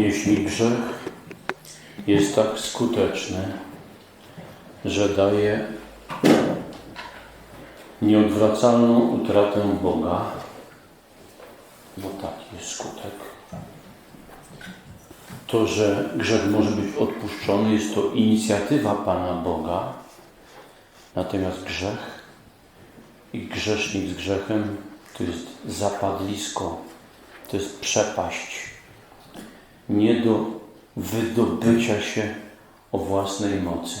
Jeśli grzech jest tak skuteczny, że daje nieodwracalną utratę Boga, bo taki jest skutek, to, że grzech może być odpuszczony, jest to inicjatywa Pana Boga, natomiast grzech i grzesznik z grzechem to jest zapadlisko, to jest przepaść, nie do wydobycia się o własnej mocy.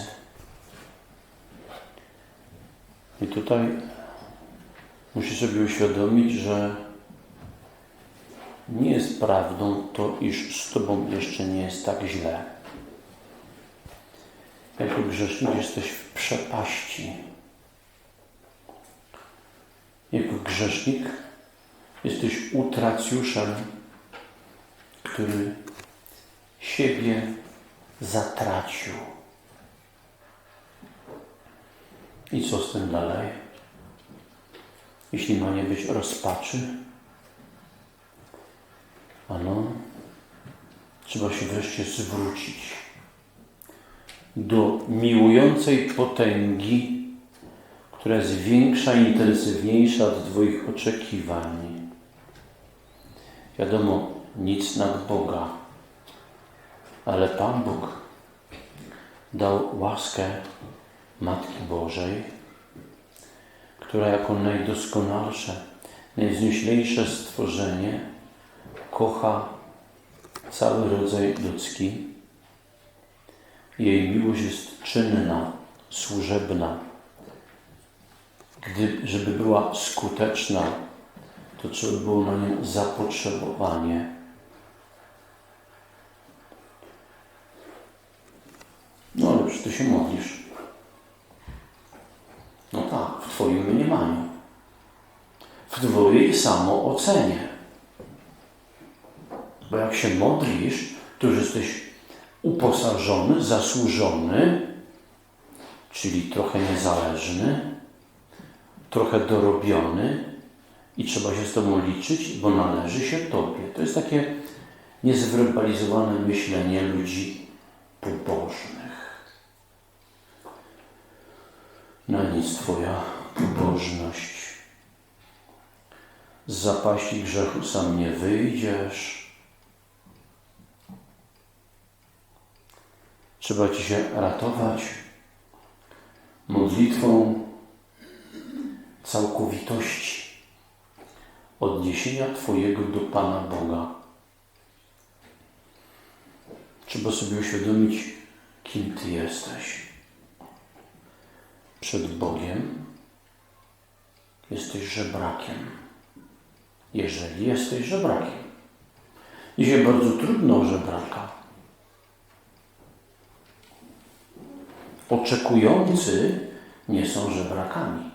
I tutaj musisz sobie uświadomić, że nie jest prawdą to, iż z Tobą jeszcze nie jest tak źle. Jako grzesznik jesteś w przepaści. Jako grzesznik jesteś utracjuszem, który siebie zatracił. I co z tym dalej? Jeśli ma nie być rozpaczy, ano, trzeba się wreszcie zwrócić do miłującej potęgi, która jest większa, intensywniejsza od Twoich oczekiwań. Wiadomo, nic nad Boga, ale Pan Bóg dał łaskę Matki Bożej, która jako najdoskonalsze, najwznioślejsze stworzenie kocha cały rodzaj ludzki. Jej miłość jest czynna, służebna. Gdy, żeby była skuteczna, to trzeba było na nią zapotrzebowanie. No ale czy ty się modlisz? No tak, w Twoim mniemaniu. W Twojej samoocenie. Bo jak się modlisz, to już jesteś uposażony, zasłużony, czyli trochę niezależny, trochę dorobiony i trzeba się z Tobą liczyć, bo należy się Tobie. To jest takie niezwerbalizowane myślenie ludzi pobożnych. Na nic Twoja pobożność. Z zapaści grzechu sam nie wyjdziesz. Trzeba Ci się ratować modlitwą całkowitości, odniesienia Twojego do Pana Boga. Trzeba sobie uświadomić, kim Ty jesteś. Przed Bogiem jesteś żebrakiem. Jeżeli jesteś żebrakiem. Dzisiaj bardzo trudno o żebraka. Oczekujący nie są żebrakami.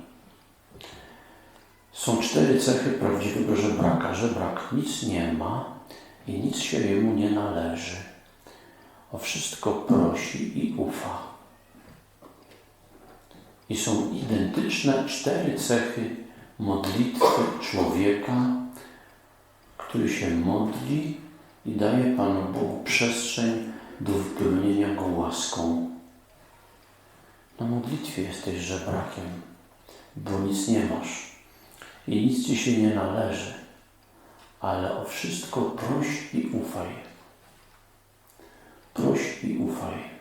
Są cztery cechy prawdziwego żebraka. Żebrak nic nie ma i nic się jemu nie należy. O wszystko prosi i ufa. I są identyczne cztery cechy modlitwy człowieka, który się modli i daje Panu Bogu przestrzeń do wypełnienia Go łaską. Na modlitwie jesteś żebrakiem, bo nic nie masz i nic ci się nie należy, ale o wszystko proś i ufaj. Proś i ufaj.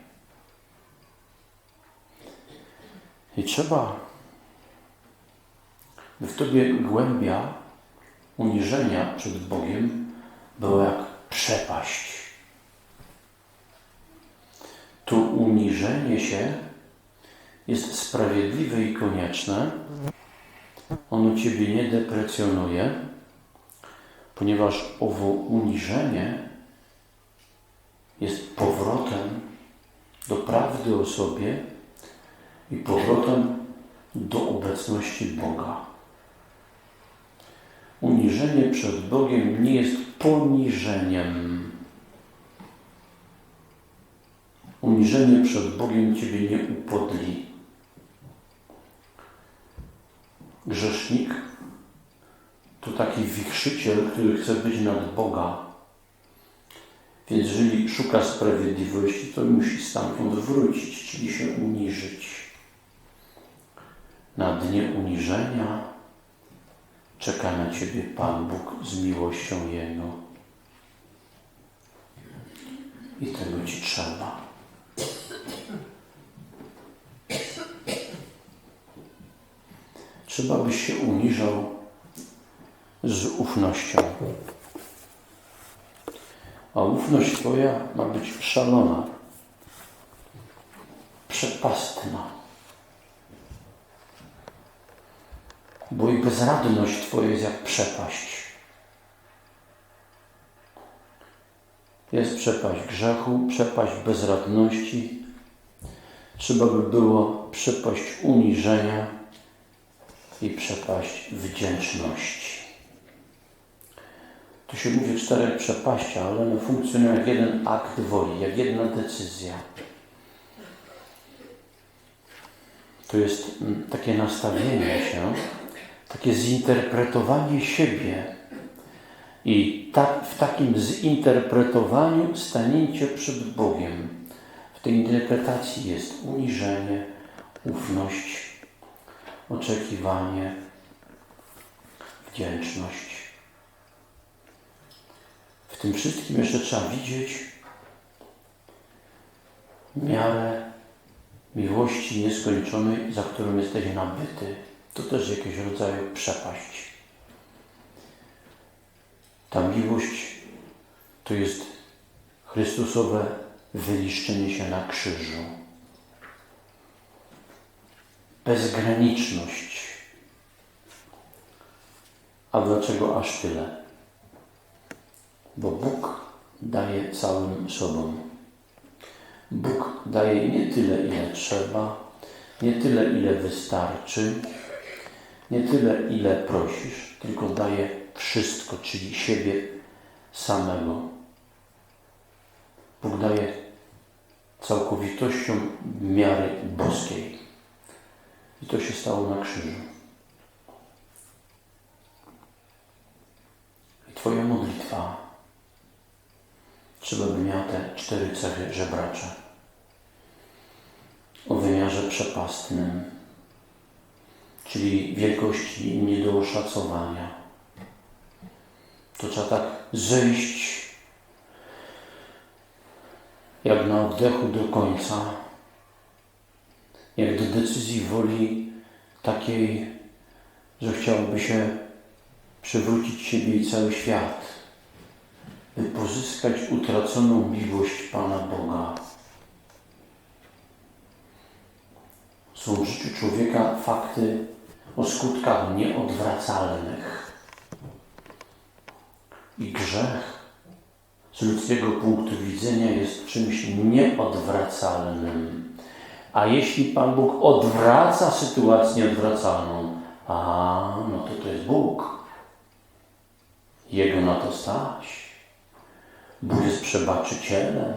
I trzeba, by w tobie głębia uniżenia przed Bogiem była jak przepaść. To uniżenie się jest sprawiedliwe i konieczne. Ono Ciebie nie deprecjonuje, ponieważ owo uniżenie jest powrotem do prawdy o sobie i powrotem do obecności Boga. Uniżenie przed Bogiem nie jest poniżeniem. Uniżenie przed Bogiem Ciebie nie upodli. Grzesznik to taki wichrzyciel, który chce być nad Boga Więc jeżeli szuka sprawiedliwości, to musi stamtąd wrócić, czyli się uniżyć. Na dnie uniżenia czeka na Ciebie Pan Bóg z miłością Jego. I tego Ci trzeba. Trzeba byś się uniżał z ufnością. A ufność Twoja ma być szalona, przepastna. Bo i bezradność Twoja jest jak przepaść. Jest przepaść grzechu, przepaść bezradności. Trzeba by było przepaść uniżenia i przepaść wdzięczności. Tu się mówi czterech przepaściach, ale one funkcjonują jak jeden akt woli, jak jedna decyzja. To jest mm, takie nastawienie się, takie zinterpretowanie siebie. I w takim zinterpretowaniu stanięcie przed Bogiem. W tej interpretacji jest uniżenie, ufność, oczekiwanie, wdzięczność. W tym wszystkim jeszcze trzeba widzieć miarę miłości nieskończonej, za którą jesteś nabyty. To też jakiegoś rodzaju przepaść. Ta miłość to jest Chrystusowe wyliszczenie się na krzyżu bezgraniczność. A dlaczego aż tyle? Bo Bóg daje całym sobą. Bóg daje nie tyle, ile trzeba, nie tyle, ile wystarczy, nie tyle, ile prosisz, tylko daje wszystko, czyli siebie samego. Bóg daje całkowitością miary boskiej. I to się stało na krzyżu. I Twoja modlitwa trzeba by miała te cztery cechy żebracze. O wymiarze przepastnym, czyli wielkości nie do oszacowania. To trzeba tak zejść jak na oddechu do końca jak do decyzji woli takiej, że chciałoby się przywrócić siebie i cały świat, by pozyskać utraconą miłość Pana Boga. Są w życiu człowieka fakty o skutkach nieodwracalnych. I grzech z ludzkiego punktu widzenia jest czymś nieodwracalnym. A jeśli Pan Bóg odwraca sytuację odwracalną, a no to to jest Bóg. Jego na to stać. Bóg jest przebaczycielem.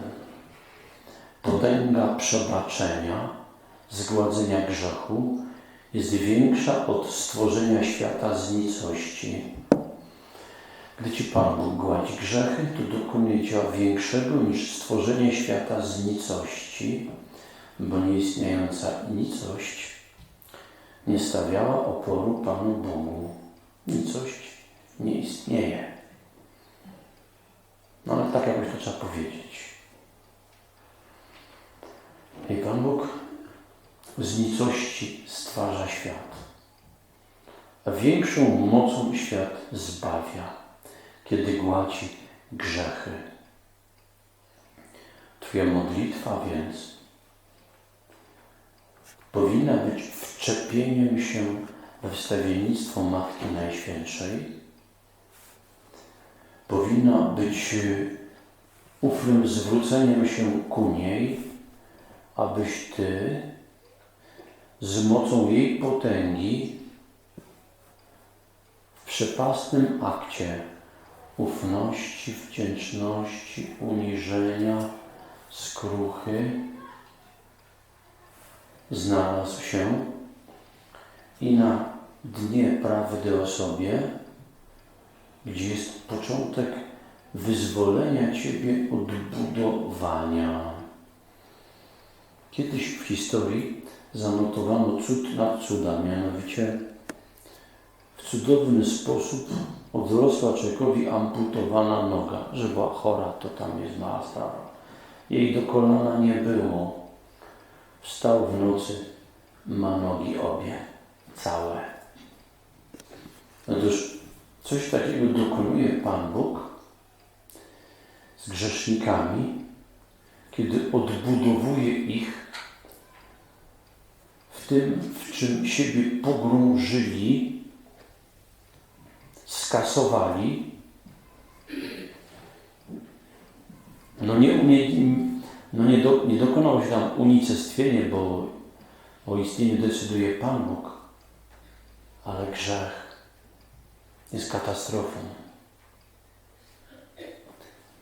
Potęga przebaczenia, zgładzenia grzechu jest większa od stworzenia świata z nicości. Gdy Ci Pan Bóg gładzi grzechy, to dokonuje dzieła większego niż stworzenie świata z nicości bo nieistniejąca nicość nie stawiała oporu Panu Bogu. Nicość nie istnieje. No ale tak jakoś to trzeba powiedzieć. I Pan Bóg z nicości stwarza świat. A większą mocą świat zbawia, kiedy gładzi grzechy. Twoja modlitwa więc powinna być wczepieniem się we wstawiennictwo Matki Najświętszej, powinna być ufnym zwróceniem się ku niej, abyś Ty z mocą jej potęgi w przepastnym akcie ufności, wdzięczności, uniżenia, skruchy, znalazł się i na dnie prawdy o sobie, gdzie jest początek wyzwolenia Ciebie od budowania. Kiedyś w historii zanotowano cud nad cuda, mianowicie w cudowny sposób odrosła człowiekowi amputowana noga, że była chora, to tam jest mała sprawa. Jej do kolana nie było. Wstał w nocy, ma nogi obie, całe. Otóż coś takiego dokonuje Pan Bóg z grzesznikami, kiedy odbudowuje ich tym, w czym siebie pogrążyli, skasowali. No nie, nie, no nie, do, nie dokonało się tam unicestwienie, bo o istnieniu decyduje Pan Bóg, ale grzech jest katastrofą.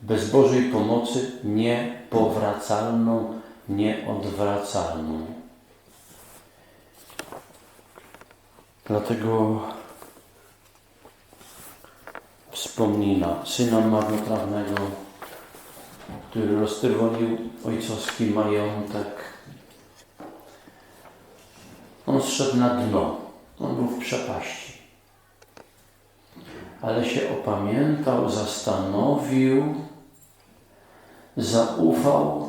Bez Bożej pomocy niepowracalną, nieodwracalną. Dlatego wspomnina syna marnotrawnego, który roztrwonił ojcowski majątek. On zszedł na dno, on był w przepaści. Ale się opamiętał, zastanowił, zaufał,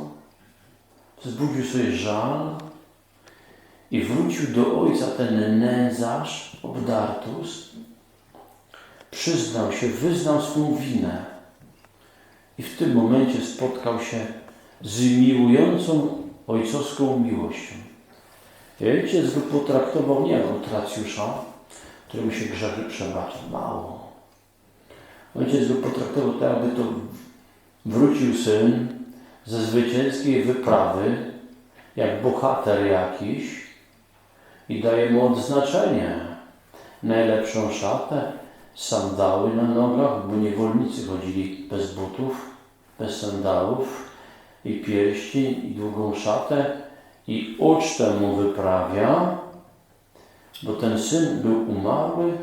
wzbudził sobie żal i wrócił do ojca ten nędzarz, obdartus, przyznał się, wyznał swą winę i w tym momencie spotkał się z miłującą ojcowską miłością. I ojciec go potraktował nie jako tracjusza, któremu się grzechy przebaczy. Mało. Ojciec go potraktował tak, jakby to wrócił syn ze zwycięskiej wyprawy, jak bohater jakiś i daje mu odznaczenie. Najlepszą szatę, sandały na nogach, bo niewolnicy chodzili bez butów, bez sandałów i pierścień i długą szatę i ucztę mu wyprawia, bo ten syn był umarły,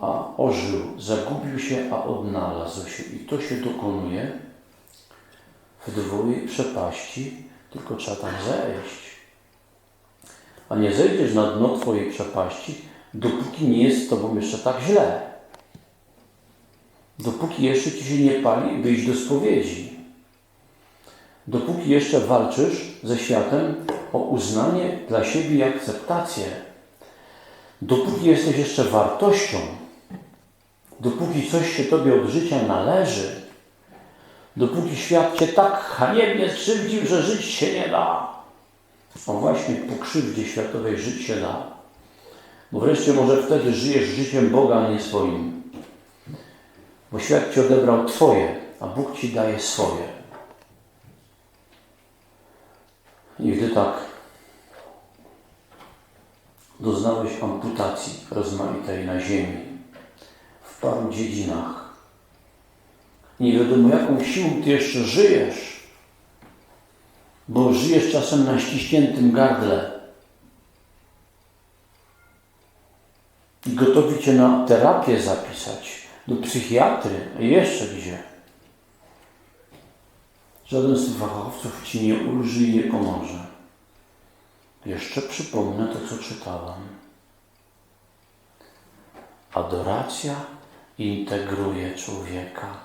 a ożył, zagubił się, a odnalazł się. I to się dokonuje w dwój przepaści, tylko trzeba tam zejść. A nie zejdziesz na dno Twojej przepaści, dopóki nie jest z Tobą jeszcze tak źle. Dopóki jeszcze Ci się nie pali, wyjść do spowiedzi. Dopóki jeszcze walczysz ze światem o uznanie dla siebie i akceptację. Dopóki jesteś jeszcze wartością, dopóki coś się Tobie od życia należy, dopóki świat Cię tak haniebnie skrzywdził, że żyć się nie da. O właśnie po krzywdzie światowej żyć się da. Bo wreszcie może wtedy żyjesz życiem Boga, a nie swoim. Bo świat Ci odebrał Twoje, a Bóg Ci daje swoje. I gdy tak doznałeś amputacji rozmaitej na ziemi, w paru dziedzinach, nie wiadomo jaką siłą Ty jeszcze żyjesz, bo żyjesz czasem na ściśniętym gardle i gotowi Cię na terapię zapisać, do psychiatry, a jeszcze gdzie. Żaden z tych fachowców Ci nie ulży i nie pomoże. Jeszcze przypomnę to, co czytałam. Adoracja integruje człowieka,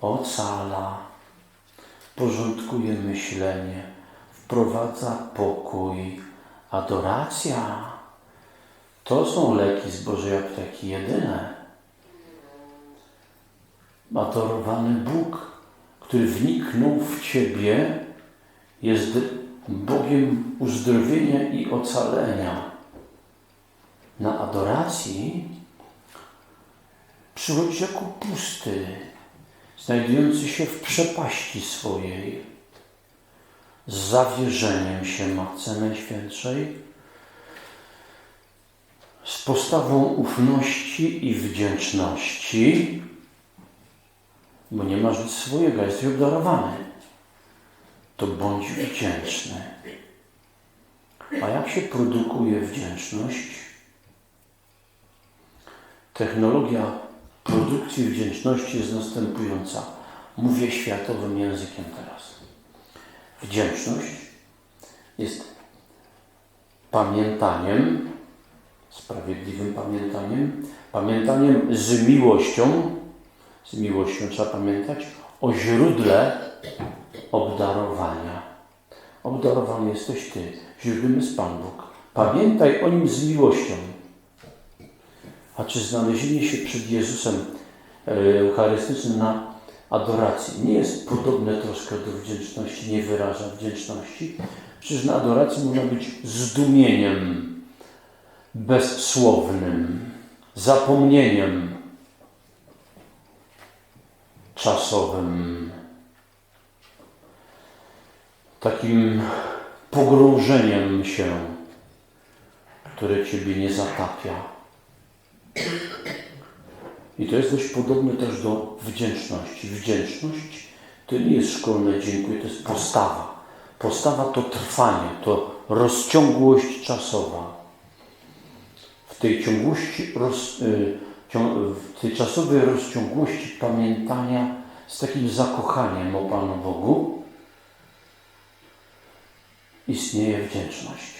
ocala, porządkuje myślenie, wprowadza pokój. Adoracja to są leki z Bożej apteki jedyne. Adorowany Bóg, który wniknął w Ciebie, jest Bogiem uzdrowienia i ocalenia. Na adoracji przychodzi jako pusty, znajdujący się w przepaści swojej, z zawierzeniem się Matce Najświętszej, z postawą ufności i wdzięczności, bo nie masz nic swojego, jesteś obdarowany, to bądź wdzięczny. A jak się produkuje wdzięczność? Technologia produkcji wdzięczności jest następująca. Mówię światowym językiem teraz. Wdzięczność jest pamiętaniem, sprawiedliwym pamiętaniem, pamiętaniem z miłością, z miłością trzeba pamiętać, o źródle obdarowania. Obdarowany jesteś Ty, źródłem jest Pan Bóg. Pamiętaj o Nim z miłością. A czy znalezienie się przed Jezusem e, Eucharystycznym na adoracji nie jest podobne troszkę do wdzięczności, nie wyraża wdzięczności? Przecież na adoracji można być zdumieniem bezsłownym, zapomnieniem czasowym, takim pogrążeniem się, które Ciebie nie zatapia. I to jest dość podobne też do wdzięczności. Wdzięczność to nie jest szkolne dziękuję, to jest postawa. Postawa to trwanie, to rozciągłość czasowa. W tej ciągłości, roz, y, w tej czasowej rozciągłości pamiętania z takim zakochaniem o Panu Bogu istnieje wdzięczność.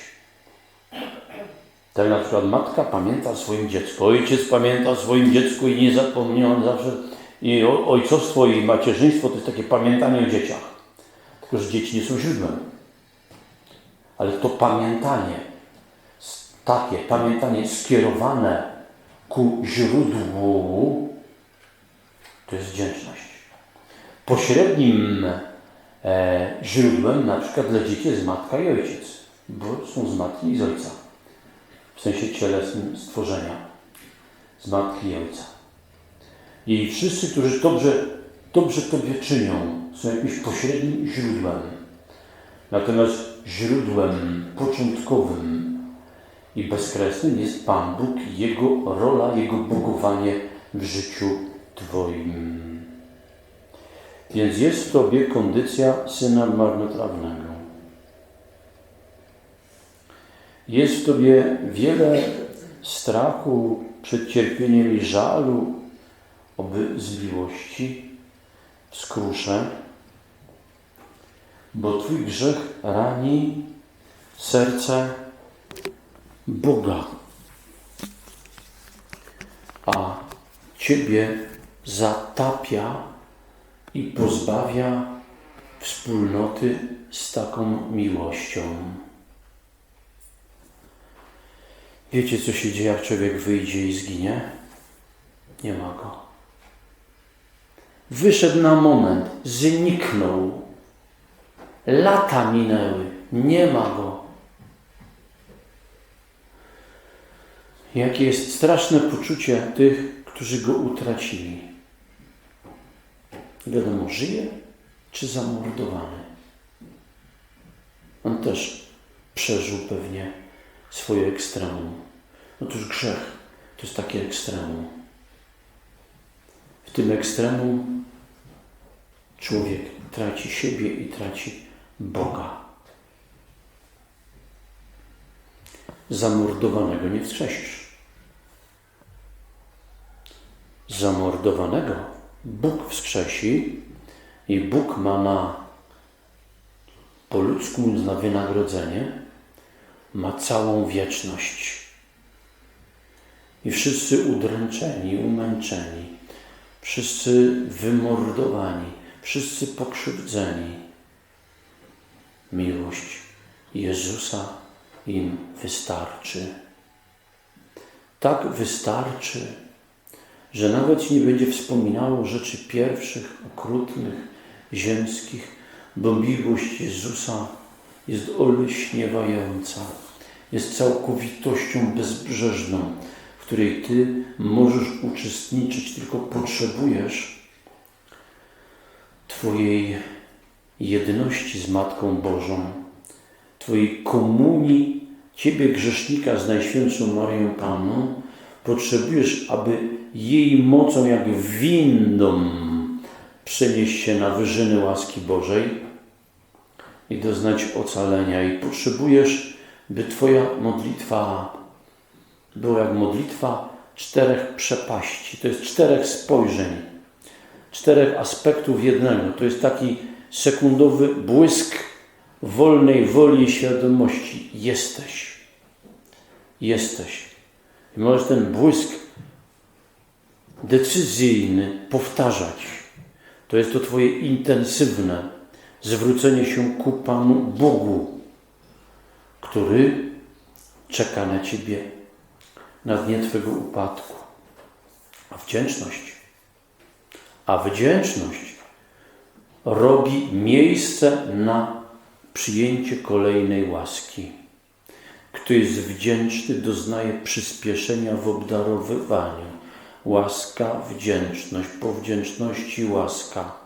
Tak na przykład matka pamięta o swoim dziecku, ojciec pamięta o swoim dziecku i nie zapomni on zawsze i ojcostwo i macierzyństwo to jest takie pamiętanie o dzieciach. Tylko, że dzieci nie są źródłem. Ale to pamiętanie, takie pamiętanie skierowane ku źródłu, to jest wdzięczność. Pośrednim e, źródłem na przykład dla dzieci jest matka i ojciec, bo są z matki i z ojca. W sensie cielesnym stworzenia. Z matki i ojca. I wszyscy, którzy dobrze, dobrze Tobie czynią, są jakimś pośrednim źródłem. Natomiast źródłem początkowym i bezkresnym jest Pan Bóg Jego rola, Jego bogowanie w życiu Twoim. Więc jest w Tobie kondycja syna marnotrawnego. Jest w Tobie wiele strachu przed cierpieniem i żalu, oby z miłości, w skrusze, bo Twój grzech rani serce Boga, a Ciebie zatapia i pozbawia wspólnoty z taką miłością. Wiecie, co się dzieje, jak człowiek wyjdzie i zginie? Nie ma go. Wyszedł na moment, zniknął. Lata minęły, nie ma go. Jakie jest straszne poczucie tych, którzy go utracili. Wiadomo, żyje czy zamordowany. On też przeżył pewnie swoje ekstremum. Otóż grzech to jest takie ekstremum. W tym ekstremum człowiek traci siebie i traci Boga. Zamordowanego nie wskrzesisz. Zamordowanego Bóg wskrzesi i Bóg ma na po ludzku na wynagrodzenie, ma całą wieczność. I wszyscy udręczeni, umęczeni, wszyscy wymordowani, wszyscy pokrzywdzeni. Miłość Jezusa im wystarczy. Tak wystarczy, że nawet nie będzie wspominało rzeczy pierwszych, okrutnych, ziemskich, bo miłość Jezusa jest olśniewająca, jest całkowitością bezbrzeżną, w której Ty możesz uczestniczyć, tylko potrzebujesz Twojej jedności z Matką Bożą, Twojej komunii Ciebie grzesznika z Najświętszą Marią Panną, potrzebujesz, aby jej mocą jak windą przenieść się na wyżyny łaski Bożej i doznać ocalenia. I potrzebujesz, by Twoja modlitwa była jak modlitwa czterech przepaści. To jest czterech spojrzeń, czterech aspektów jednego. To jest taki sekundowy błysk wolnej woli i świadomości. Jesteś. Jesteś. I możesz ten błysk decyzyjny powtarzać. To jest to Twoje intensywne zwrócenie się ku Panu Bogu, który czeka na Ciebie na dnie Twojego upadku. A wdzięczność, a wdzięczność robi miejsce na przyjęcie kolejnej łaski. Kto jest wdzięczny, doznaje przyspieszenia w obdarowywaniu. Łaska, wdzięczność, po wdzięczności łaska.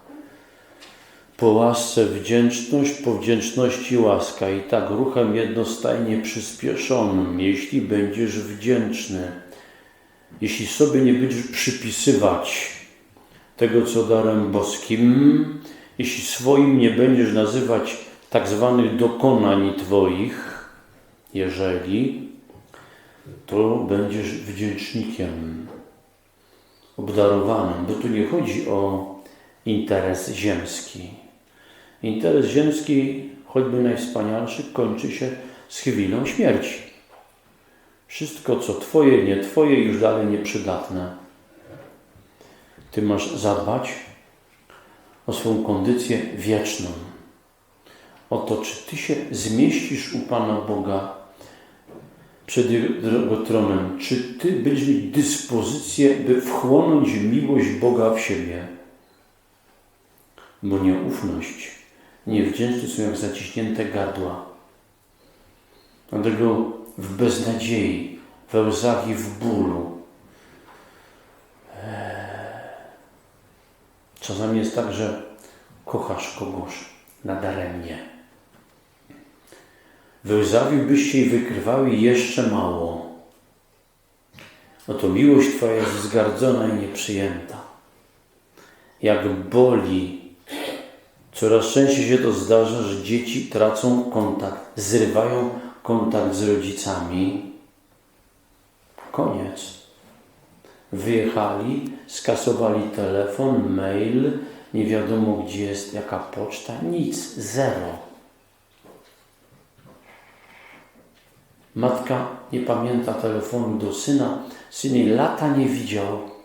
Po łasce wdzięczność, po wdzięczności łaska. I tak ruchem jednostajnie przyspieszonym, jeśli będziesz wdzięczny, jeśli sobie nie będziesz przypisywać tego, co darem boskim, jeśli swoim nie będziesz nazywać tak zwanych dokonań Twoich, jeżeli, to będziesz wdzięcznikiem, obdarowanym, bo tu nie chodzi o interes ziemski. Interes ziemski, choćby najwspanialszy, kończy się z chwilą śmierci. Wszystko, co Twoje, nie Twoje, już dalej nieprzydatne. Ty masz zadbać o swoją kondycję wieczną. O to, czy Ty się zmieścisz u Pana Boga przed Jego tronem. Czy Ty będziesz mieć dyspozycję, by wchłonąć miłość Boga w siebie? Bo nieufność, niewdzięczność są jak zaciśnięte gardła. Dlatego w beznadziei, we łzach i w bólu. Czasami jest tak, że kochasz kogoś nadaremnie. Wyłzawiłbyś i wykrywały jeszcze mało. Oto miłość Twoja jest zgardzona i nieprzyjęta. Jak boli, coraz częściej się to zdarza, że dzieci tracą kontakt, zrywają kontakt z rodzicami. Koniec. Wyjechali, skasowali telefon, mail, nie wiadomo gdzie jest jaka poczta, nic, zero. Matka nie pamięta telefonu do syna, syn jej lata nie widział.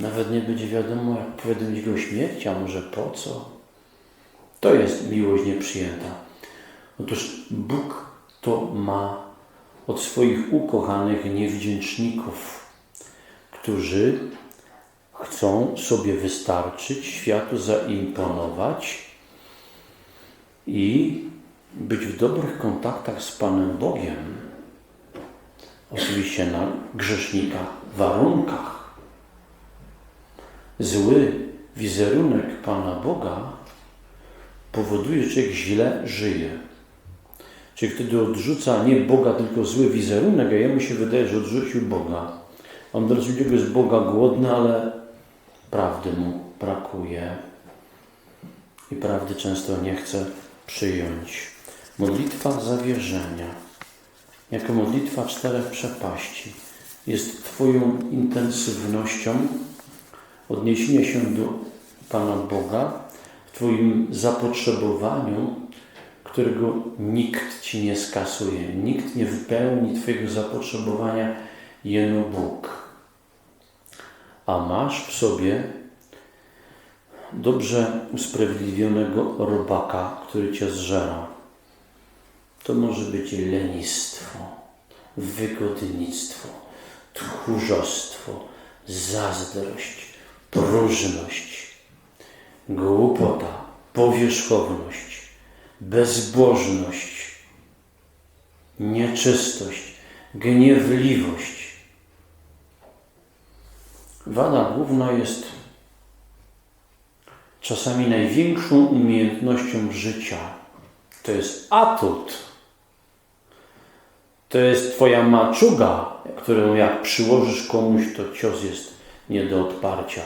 Nawet nie będzie wiadomo, jak powiadomić go śmierci, a może po co. To jest miłość nieprzyjęta. Otóż Bóg to ma od swoich ukochanych niewdzięczników, którzy chcą sobie wystarczyć, światu zaimponować i być w dobrych kontaktach z Panem Bogiem, oczywiście na grzesznika warunkach. Zły wizerunek Pana Boga powoduje, że człowiek źle żyje. Czyli wtedy odrzuca nie Boga, tylko zły wizerunek, a jemu się wydaje, że odrzucił Boga. On do drugiego jest Boga głodny, ale prawdy mu brakuje. I prawdy często nie chce przyjąć. Modlitwa zawierzenia, jako modlitwa czterech przepaści, jest Twoją intensywnością odniesienia się do Pana Boga, w Twoim zapotrzebowaniu, którego nikt Ci nie skasuje, nikt nie wypełni Twojego zapotrzebowania, jeno Bóg. A masz w sobie dobrze usprawiedliwionego robaka, który Cię zżera. To może być lenistwo, wygodnictwo, tchórzostwo, zazdrość, próżność, głupota, powierzchowność, bezbożność, nieczystość, gniewliwość. Wada główna jest czasami największą umiejętnością życia. To jest atut to jest Twoja maczuga, którą jak przyłożysz komuś, to cios jest nie do odparcia.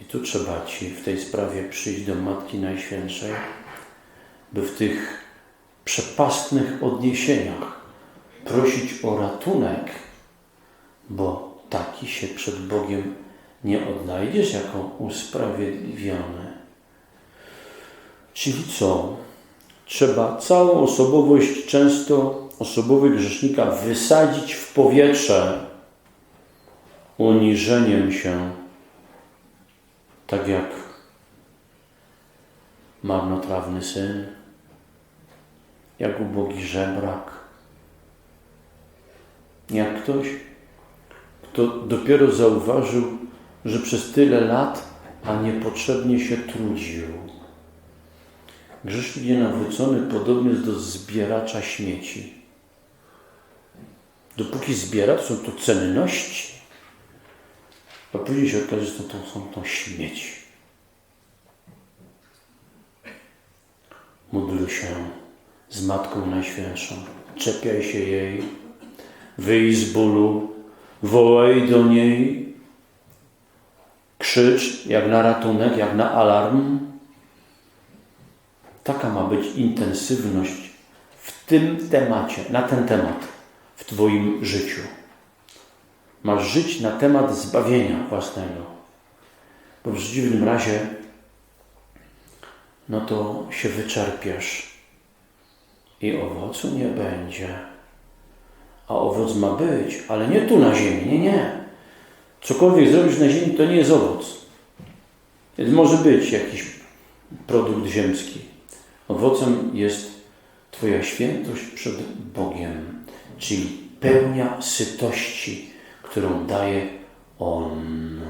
I tu trzeba Ci w tej sprawie przyjść do Matki Najświętszej, by w tych przepastnych odniesieniach prosić o ratunek bo taki się przed Bogiem nie odnajdziesz jako usprawiedliwiony. Czyli co? Trzeba całą osobowość, często osobowy grzesznika, wysadzić w powietrze uniżeniem się, tak jak marnotrawny syn, jak ubogi żebrak, jak ktoś, kto dopiero zauważył, że przez tyle lat, a niepotrzebnie się trudził. Grzesznik nienawrócony podobny jest do zbieracza śmieci. Dopóki zbiera, są to cenności, a później się okaże, że to są to śmieci. Módl się z Matką Najświętszą, czepiaj się jej, wyjdź z bólu, wołaj do niej, krzycz jak na ratunek, jak na alarm. Taka ma być intensywność w tym temacie, na ten temat w Twoim życiu. Masz żyć na temat zbawienia własnego. Bo w przeciwnym razie, no to się wyczerpiesz i owocu nie będzie. A owoc ma być, ale nie tu na ziemi, nie, nie. Cokolwiek zrobisz na ziemi, to nie jest owoc. Więc może być jakiś produkt ziemski. Owocem jest Twoja świętość przed Bogiem, czyli pełnia sytości, którą daje On.